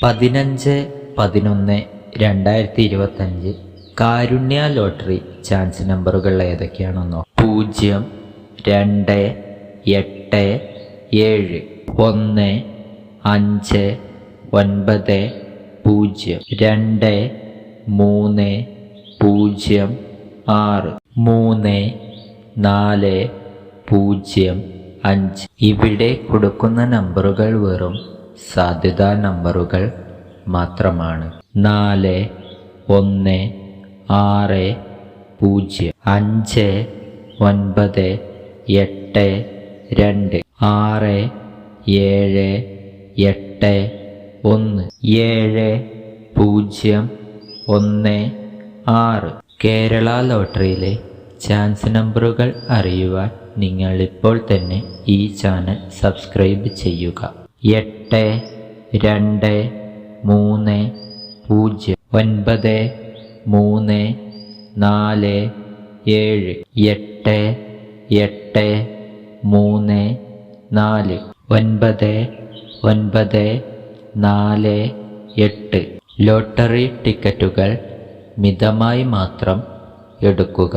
പതിനഞ്ച് പതിനൊന്ന് രണ്ടായിരത്തി ഇരുപത്തഞ്ച് കാരുണ്യ ലോട്ടറി ചാൻസ് നമ്പറുകൾ ഏതൊക്കെയാണെന്നോ? പൂജ്യം രണ്ട് എട്ട് ഏഴ് ഒന്ന് അഞ്ച് ഒൻപത് പൂജ്യം രണ്ട് മൂന്ന് പൂജ്യം ആറ് മൂന്ന് നാല് പൂജ്യം അഞ്ച്. ഇവിടെ കൊടുക്കുന്ന നമ്പറുകൾ വെറും സാധ്യതാ നമ്പറുകൾ മാത്രമാണ്. നാല് ഒന്ന് ആറ് പൂജ്യം. അഞ്ച് ഒൻപത് എട്ട് രണ്ട്. ആറ് ഏഴ് എട്ട് ഒന്ന്. ഏഴ് പൂജ്യം ഒന്ന് ആറ്. കേരള ലോട്ടറിയിലെ ചാൻസ് നമ്പറുകൾ അറിയുവാൻ നിങ്ങൾ ഇപ്പോൾ തന്നെ ഈ ചാനൽ സബ്സ്ക്രൈബ് ചെയ്യുക. എട്ട് രണ്ട് മൂന്ന് പൂജ്യം ഒൻപത് മൂന്ന് നാല് ഏഴ് എട്ട് എട്ട് മൂന്ന് നാല് ഒൻപത് ഒൻപത് നാല് എട്ട്. ലോട്ടറി ടിക്കറ്റുകൾ മിതമായി മാത്രം എടുക്കുക.